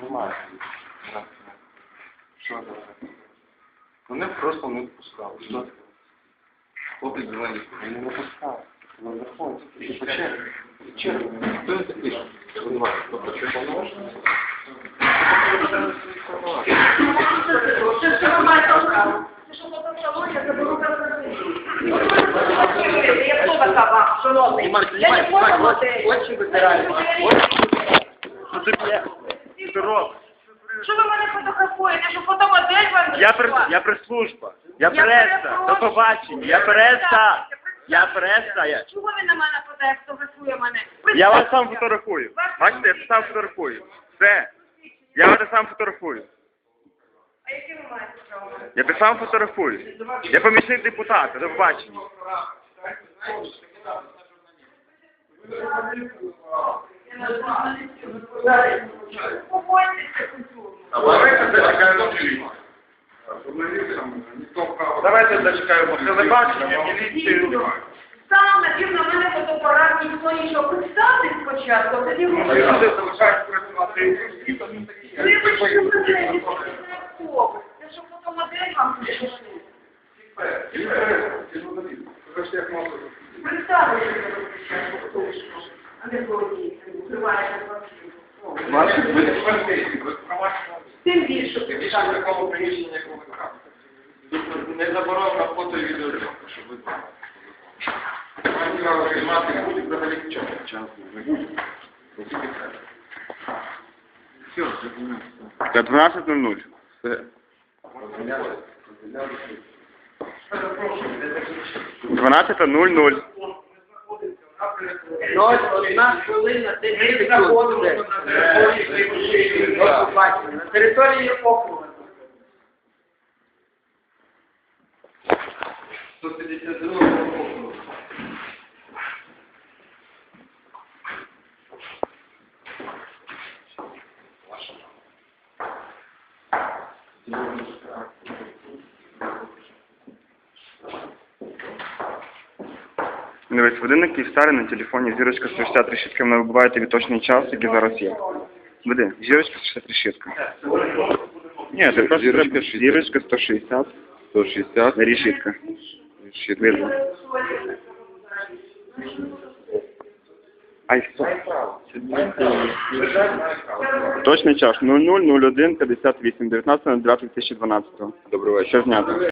Немає. Що? Вони просто не впускали. Що? Хлопець зелений. Вони не пускали. Вони заходять. І по черзі. Черзі. Хто він такий? Винуват. Тобто, шановний? Я не фотомодель. Очі витираємо. Що ти? Ти рот. Що ви мене фотографуєте? Що фотомодель вам? Я прес, я прес-служба. Я преса. перепрошую. До побачення. Я преса. Я преса. Я, Чого ви на мене фото- фотографує мене? я вас сам фотографую. Бачите, я сам фотографую. Все. Я вас сам фотографую. А яке ви маєте право? Я тебе сам фотографую. Я помічник депутата. До побачення. Успокойтеся культурно. Давайте зачекаємо телебачення, міліцію. Сам, напевно, в мене фотоапарат ніхто нічого представити спочатку, а тоді. Вибачте, це не автобус. Це що фотомодель вам прийшли? Представте, що ви а не володієте, укриваєте. Наші ви промашено. Тим більше Більше представте. такого приміщення, як ви кажете. Не заборонено фото і відеозйомка, щоб ви знали. Вам цікаво знімати буде взагалі в? Час не буде. Тільки це. Все, зрозуміло. Це 12.00. Все. 12.00. Ноль, одна хвилина, де ми знаходимося на території. На території округу. 152 року. Дивись, годинник Київстари на телефоні зірочка 160 решітка, вона вибиває тобі точний час, який зараз є. Веди, зірочка 160 решітка. Ні, це просто треба зірочка 160 160. решітка. Вижу. Ай, все. Точний час 00, 01, 58, 19, 2012. Добрий вечір. Все знято.